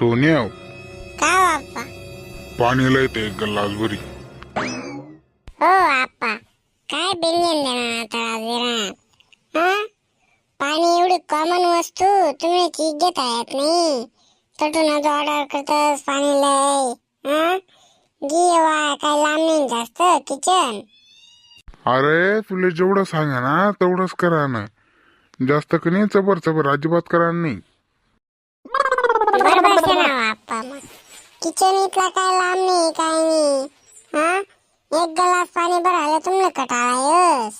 सोन्या का बाप्पा पाणीला येते एक गल्लास भरी. हो आप्पा. काय बिल्लियन देणार आता हा? पाणी एवढी कॉमन वस्तू तुम्ही चीज घेता येत नाही. तटून आज ऑर्डर करतास पाणी लय. हा? वा काय लांब नाही जास्त किचन अरे तुला जेवढं सांगा ना तेवढंच करा ना. जास्त कधी चबर चबर अजिबात करा नाही बरोबर से ना आप्पा मग किचन इथला काय लांब नाही काय नाही. हा? एक ग्लास पाणी भरायला तुम्हाला कटाळा यस.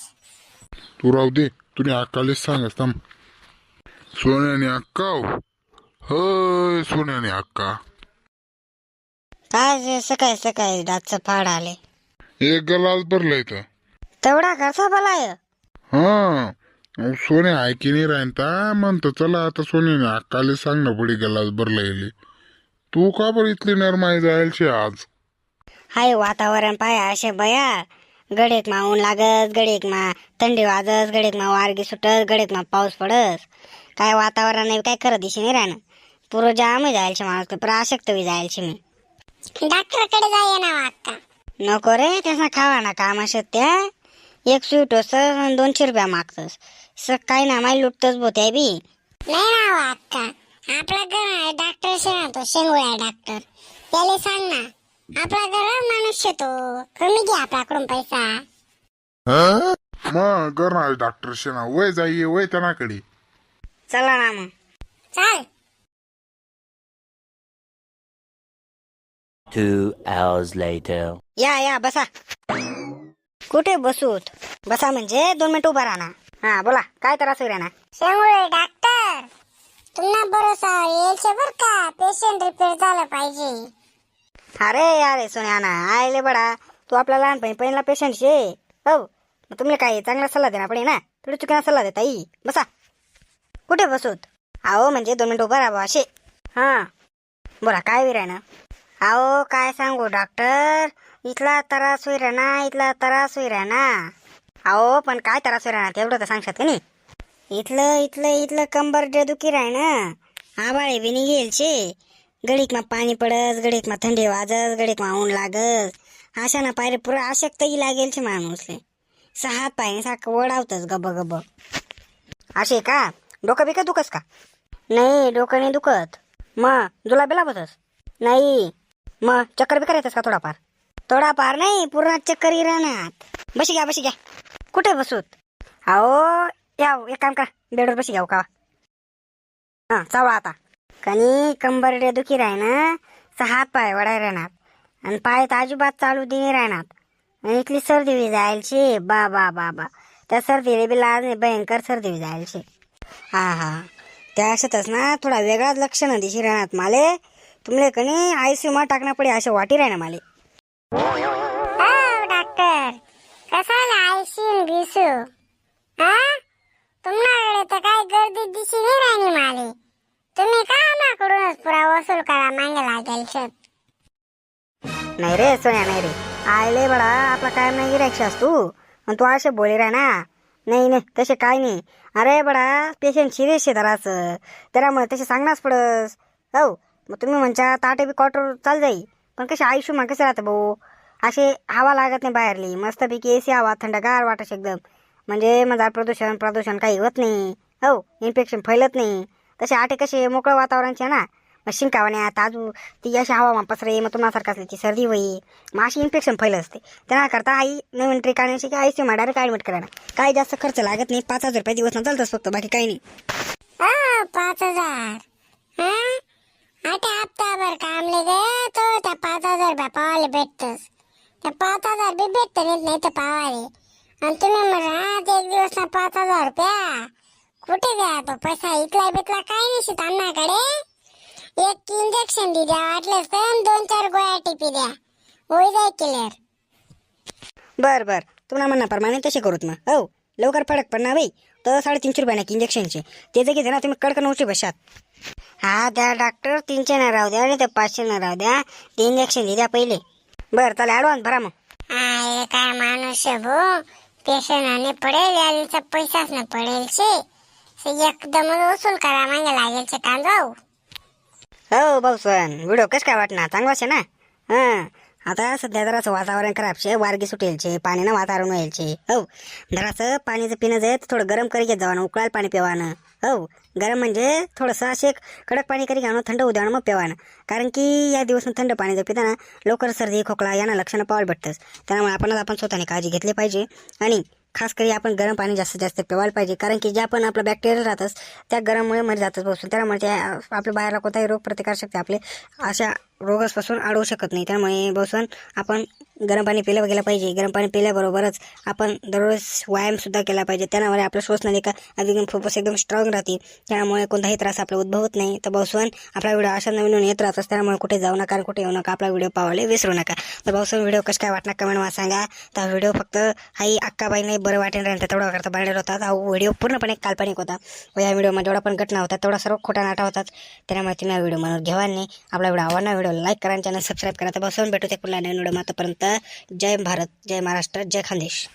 तू राहू दे तुने अक्कालेच सांगस थांब. सोन्याने अक्का होय सोन्याने अक्का. काय जे सकाळी सकाळी दातचं फाड आले. एक गलास भरला इथं. तेवढा कसा भलाय? हा. अहो, सोने ऐकी नाही राहता म्हणतो चला आता सोन्याने अक्काले सांग ना पुढे गलास भरला येईल तू का बरं इथली नरमाई जायलशी आज? हाय वातावरण पाय असे बया. गडेक मा ऊन लागत गडेक मा थंडी वाजत गडेक मा वारगी सुटत गडेक मा पाऊस पडत. काय वातावरण नाही काय करत दिशी नाही राहणं पुरं जाम जायलशे माणूस पर आशक्त बी जायलशे मी. डॉक्टरकडे जाय ना अक्का नको रे त्याचा खावा ना काम असत त्या एक स्वीट आणि दोनशे रुपया मागतस. स काय ना माय लुटतच बोत्या बी. नाही ना अक्का आपला घर डॉक्टर ना तो शेंगोळ्या डॉक्टर त्याला सांग ना आपला घर मनुष्य तो. कमी घ्या आपल्याकडून पैसा. मग करणार डॉक्टर शेना वय जाईये वय त्यांनाकडे. चला ना मग. चाल. Two hours later. या या बसा. कुठे बसूत? बसा म्हणजे दोन मिनिट उभा राहा हा बोला. काय त्रास ना शेंगुळे डॉक्टर तुम्हाला भरोसा येईल बर का? पेशंट रिपेअर झालं पाहिजे. अरे अरे सोन्या ना आयले बडा. तू आपला लहानपणी पहिला पेशंट शे. हो. मग तुम्ही काय चांगला सल्ला देणार पडे ना? थोडी चुकीना सल्ला देता ई बसा. कुठे बसूत? अहो म्हणजे दोन मिनिट उभा राहा असे. हा. बोला काय विराय ना अहो काय सांगू डॉक्टर इथला त्रास होई ना इथला त्रास होई ना. अहो पण काय त्रास होई ना तेवढं तर सांगशात का नाही? इथलं इथलं इथलं कंबर जे दुखी राय ना आबाळे बी निघेल शे गडीक मा पाणी पडस गडीक मा थंडी वाजस गडीक मा ऊन लागस. अशा ना पायरे पुरं आशक्तही लागेल शे माणूसले. सहा पायने सारखं वडावतच गब गब असे का? डोकं बिकत दुखस का? नाही डोकं नाही दुखत. मग दुला बिला बसस नाही. मग चक्कर बिकर येतस का थोडाफार? थोडाफार नाही पूर्ण चक्कर राहणार बशी घ्या बशी घ्या. कुठे बसूत? अहो या एक काम करा. बेडवर बशी घ्या का? हा चावळा आता. कनी कंबरडे दुखी दुखी राहणार सहा पाय वडाय राहणार. आणि पाय तर अजिबात चालू दिने राहणार. आणि इथली सर्दी बी जायलशी. बा बा बा बा. त्या सर्दीने बी लाज नाही भयंकर सर्दी बी जायलशी. हा हा. त्या अशातच ना थोडा वेगळाच लक्षणं दिशी राहणार माले तुमले कनी आयसीयू मा टाकणं पडे असे वाटी राहणार माले. आयसीयू हा तुम्हाला तर काय गर्दी दिशी नाही राहिली माले. तुम्ही का आम्हाकडूनच पुरा वसूल करा मागे लागेल नाही रे सोन्या नाही रे. आयले बडा आपला काय नाही गिरायक तू आणि तू असे बोले राह ना. नाही नाही तसे काय नाही. अरे बडा पेशंट सिरियस आहे जराचं त्यामुळे तसे सांगणारच पडस. हो मग तुम्ही म्हणता ताटे बी क्वार्टर चाल जाई. पण कसे आयुष्य मग कसे राहतं भाऊ? असे हवा लागत नाही बाहेरली. मस्तपैकी ए सी हवा थंडगार वाटत एकदम. म्हणजे मजार प्रदूषण प्रदूषण काही होत नाही. हो इन्फेक्शन फैलत नाही. तसे आटे कसे मोकळं वातावरणचे ना? मग शिंकावण्या ताजू ती अशी हवामान पसरे मग तुम्हाला असल्याची सर्दी होई. मग अशी इन्फेक्शन फैल असते. करता आई नवीन ट्रिक आणण्याची की आयसी सी डायरेक्ट ॲडमिट करा काही जास्त खर्च लागत नाही. पाच हजार रुपये दिवस ना चालतच फक्त बाकी काही नाही. पाच हजार. आता हप्ताभर कामले गे. तो त्या पाच हजार रुपया पावाले भेटतस. त्या पाच हजार बी भेटत नाही तर पावाले. आणि तुम्ही म्हणा एक दिवस ना पाच हजार रुपया. कुठे द्या तो पैसा? इकला बिकला काय नाही अन्नाकडे? एक इंजेक्शन दे द्या वाटलंच तर दोन चार गोळ्या टिपी द्या. होई जाय क्लिअर बर बर. तुम्हाला म्हणण्याप्रमाणे तसे करूत मग. हो लवकर फडक पडणार बाई. तर साडेतीनशे रुपयाने इंजेक्शनचे ते जे ना तुम्ही कडकन उठे बशात हा द्या डॉक्टर तीनशे न राहू द्या आणि ते पाचशे न राहू द्या. ते इंजेक्शन दे द्या पहिले. बर चला ऍडव्हान्स भरा मग. काय माणूस भो. पेशंट पडेल याचा पैसाच न पडेल शे. एकदम वसूल करा मागे लागेल कांदाऊ हो भाऊसन. व्हिडिओ कसं काय वाटणार? चांगलाच आहे ना? हां. आता सध्या जरासं वातावरण खराब शे वारगी सुटेल छे पाण्यानं वातावरण व्हायला छे हो. जरासं पाणीचं पिणं जे थोडं गरम करी घेत जावानं उकळायला पाणी पिवानं हो. गरम म्हणजे थोडंसं असे कडक पाणी करी घ्यावं थंड होऊ मग पिवानं कारण की या दिवस थंड पाणी जर पिताना लवकर सर्दी खोकला यांना लक्षणं पाहायला भेटतंच. त्यामुळे आपणच आपण स्वतःने काळजी घेतली पाहिजे. आणि खास करी आपण गरम पाणी जास्तीत जास्त पिवायला पाहिजे. कारण की ज्या पण आपलं बॅक्टेरिया राहतच त्या गरममुळे मरी जातच बसून त्यामुळे त्या आपल्या बाहेरला कोणताही रोग प्रतिकारशक्ती आपले अशा रोगापासून अडवू शकत नाही. त्यामुळे बसून आपण गरम पाणी पिलं गेलं पाहिजे. गरम पाणी पिल्याबरोबरच आपण दररोज व्यायामसुद्धा केला पाहिजे. त्यामुळे आपलं श्वसनलिका एकदम फुफ्फुस एकदम स्ट्रॉंग राहते. त्यामुळे कोणताही त्रास आपला उद्भवत नाही. तर बसून आपला व्हिडिओ अशा नवीन नवीन येत राहतात त्यामुळे कुठे जाऊ नका आणि कुठे येऊ नका. आपला व्हिडिओ पाहायला विसरू नका. तर भाऊसून व्हिडिओ कसं काय वाटणार कमेंट मला सांगा. तर व्हिडिओ फक्त हाही अक्काबाईने बरं वाटेल राहील तेवढा करता बनलेला होता हा व्हिडिओ पूर्णपणे काल्पनिक होता. व या व्हिडिओमध्ये जेवढा पण घटना होता तेवढा सर्व खोटा नाटा होतात. त्यामुळे तुम्ही हा व्हिडिओ म्हणून घेवा नाही आपला व्हिडिओ आवडणार व्हिडिओ लाईक करा आणि चॅनल सबस्क्राईब करा. तर बसून भेटू ते पुन्हा नवीन व्हिडिओ मातोपर्यंत जय भारत जय महाराष्ट्र जय खानदेश.